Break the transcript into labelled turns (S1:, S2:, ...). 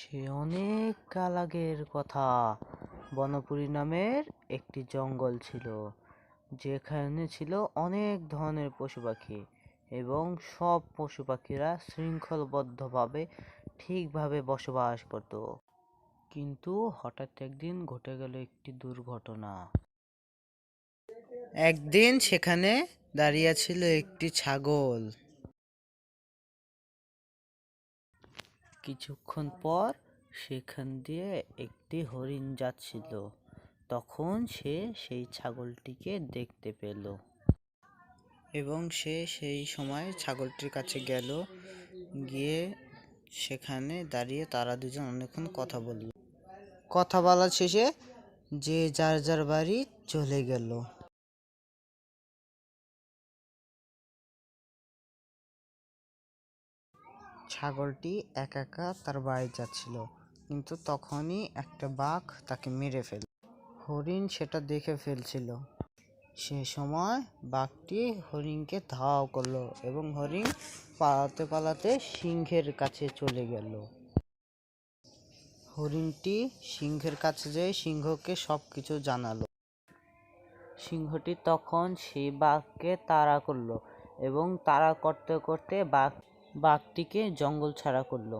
S1: সে অনেক কাল আগের কথা। বনপুরী নামের একটি জঙ্গল ছিল, যেখানে ছিল অনেক ধরনের পশু পাখি এবং সব পশু পাখিরা শৃঙ্খলবদ্ধভাবে ঠিকভাবে বসবাস করত। কিন্তু হঠাৎ একদিন ঘটে গেল একটি দুর্ঘটনা। একদিন সেখানে দাঁড়িয়ে ছিল একটি ছাগল। কিছুক্ষণ পর সেখান দিয়ে একটি হরিণ যাচ্ছিল। তখন সে সেই ছাগলটিকে দেখতে পেল। এবং সে সেই সময় ছাগলটির কাছে গেল। গিয়ে সেখানে দাঁড়িয়ে তারা দুজন অনেকক্ষণ কথা বলল। কথা বলা শেষে যে যার যার বাড়ি চলে গেল। ছাগলটি একা একা তার বাড়ি যাচ্ছিল, কিন্তু তখনই একটা বাঘ তাকে মেরে ফেল হরিণ সেটা দেখে ফেলছিল। সে সময় বাঘটি হরিণকে ধাওয়া করল এবং হরিণ পালাতে পালাতে সিংহের কাছে চলে গেল। হরিণটি সিংহের কাছে যেয়ে সিংহকে সব কিছু জানালো। সিংহটি তখন সেই বাঘকে তাড়া করল এবং তাড়া করতে করতে বাঘ বাঘটিকে জঙ্গল ছাড়া করল।